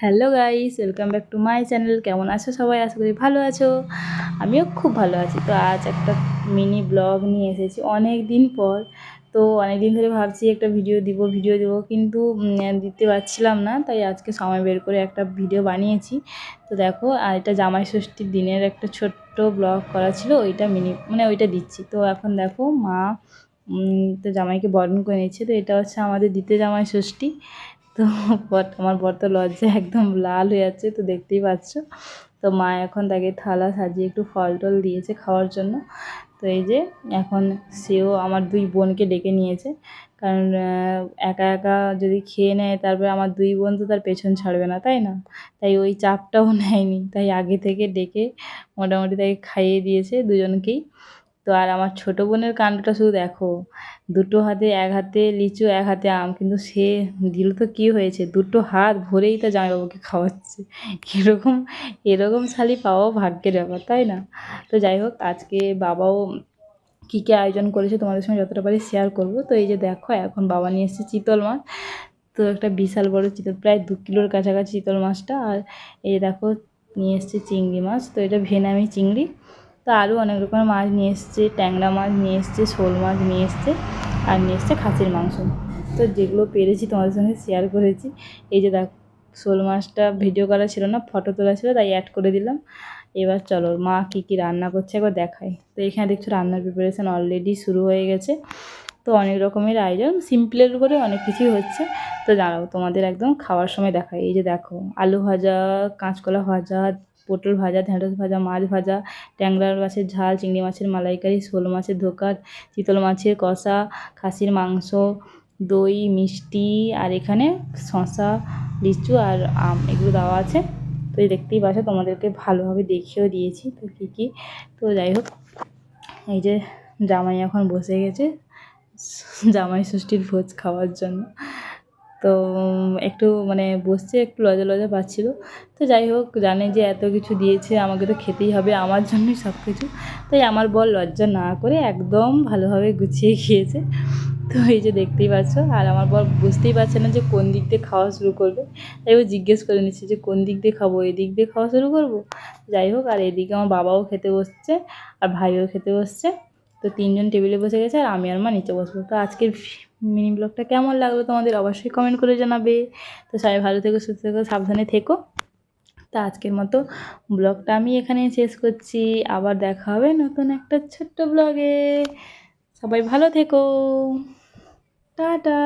Hello guys welcome back to my channel কেমন আছো সবাই? আশা করি ভালো আছো। আমিও খুব ভালো আছি। তো আজ একটা মিনি ব্লগ নিয়ে এসেছি অনেক দিন পর। তো অনেক দিন ধরে ভাবছি একটা ভিডিও দিব ভিডিও দেবো, কিন্তু দিতে পারছিলাম না। তাই আজকে সময় বের করে একটা ভিডিও বানিয়েছি। তো দেখো, আর এটা জামাই ষষ্ঠীর দিনের একটা ছোট্ট ব্লগ করা ছিল। ওইটা মিনি মানে ওইটা দিচ্ছি। তো এখন দেখো, মা তো জামাইকে বরণ করে নিচ্ছে। তো এটা হচ্ছে আমাদের দ্বিতীয় জামাই ষষ্ঠী। তো বর, আমার বর তো লজ্জায় একদম লাল হয়ে যাচ্ছে, তো দেখতেই পাচ্ছ। তো মা এখন তাকে থালা সাজিয়ে একটু ফল টল দিয়েছে খাওয়ার জন্য। তো এই যে এখন সেও আমার দুই বোনকে ডেকে নিয়েছে। কারণ একা একা যদি খেয়ে নেয়, তারপরে আমার দুই বোন তো তার পেছন ছাড়বে না, তাই না? তাই ওই চাপটাও নেয়নি। তাই আগে থেকে ডেকে মোটামুটি তাকে খাইয়ে দিয়েছে দুজনকেই। তো আর আমার ছোটো বোনের কাণ্ডটা শুধু দেখো। দুটো হাতে, এক হাতে লিচু, এক হাতে আম, কিন্তু সে দিল তো কী হয়েছে? দুটো হাত ভরেই তো জামাইবাবুকে খাওয়াচ্ছে। এরকম এরকম শালি পাওয়াও ভাগ্যের ব্যাপার, তাই না? তো যাই হোক, আজকে বাবাও কী কী আয়োজন করেছে তোমাদের সঙ্গে যতটা পারি শেয়ার করব। তো এই যে দেখো, এখন বাবা নিয়ে এসেছে চিতল মাছ। তো একটা বিশাল বড় চিতল, প্রায় দু কিলোর কাছাকাছি চিতল মাছটা। আর এই দেখো, নিয়ে এসেছে চিংড়ি মাছ। তো এটা ভেনামি চিংড়ি। তো আরও অনেক রকমের মাছ নিয়ে এসছে, ট্যাংরা মাছ নিয়ে এসছে, শোল মাছ নিয়ে এসছে আর নিয়ে এসছে খাসির মাংস। তো যেগুলো পেরেছি তোমাদের সঙ্গে শেয়ার করেছি, এই যে দেখ, শোল মাছটা ভিডিও করা ছিল না ফটো তোলা ছিল, তাই অ্যাড করে দিলাম। এবার চলো, মা কী কী রান্না করছে একবার দেখাই। তো এখানে দেখছ রান্নার প্রিপারেশান অলরেডি শুরু হয়ে গেছে। তো অনেক রকমের আয়োজন সিম্পলের উপরে অনেক কিছুই হচ্ছে। তো দাঁড়াও, তোমাদের একদম খাওয়ার সময় দেখাই। এই যে দেখো, আলু ভাজা, কাঁচকলা ভাজা পটল ভাজা, ঢেঁড়স ভাজা, মাছ ভাজা, ট্যাংরা মাছের ঝাল, চিংড়ি মাছের মালাইকারি, শোল মাছের ধোকা, চিতল মাছের কষা, খাসির মাংস, দই, মিষ্টি আর এখানে শসা, লিচু আর আম এগুলো দেওয়া আছে। তো দেখতেই পাচ্ছ, তোমাদেরকে ভালোভাবে দেখিয়েও দিয়েছি তো কী কী। তো যাই হোক, এই যে জামাই এখন বসে গেছে, জামাই ষষ্ঠীর ভোজ খাওয়ার জন্য। তো একটু মানে বসছে, একটু লজা লজা পাচ্ছিল। তো যাই হোক, জানে যে এত কিছু দিয়েছে, আমাকে তো খেতেই হবে, আমার জন্যই সব কিছু তাই আমার বল লজ্জা না করে একদম ভালোভাবে গুছিয়ে খেয়েছে। তো এই যে দেখতেই পাচ্ছ, আর আমার বর বুঝতেই পারছে না যে কোন দিক দিয়ে খাওয়া শুরু করবে। তাই ও জিজ্ঞেস করে নিচ্ছে যে কোন দিক দিয়ে খাব এদিক দিয়ে খাওয়া শুরু করব? যাই হোক, আর এদিকে আমার বাবাও খেতে বসছে, আর ভাইও খেতে বসছে। তো তিনজন টেবিলে বসে গেছে আর আমি আর মা নিচে বসবো। তো আজকের মিনি ব্লগটা কেমন লাগল তোমাদের অবশ্যই কমেন্ট করে জানাবে। তো সবাই ভালো থেকো, সুস্থ থেকো, সাবধানে থেকো। তা আজকের মতো ব্লগটা আমি এখানেই শেষ করছি। আবার দেখা হবে নতুন একটা ছোট্ট ব্লগে। সবাই ভালো থেকো। টাটা।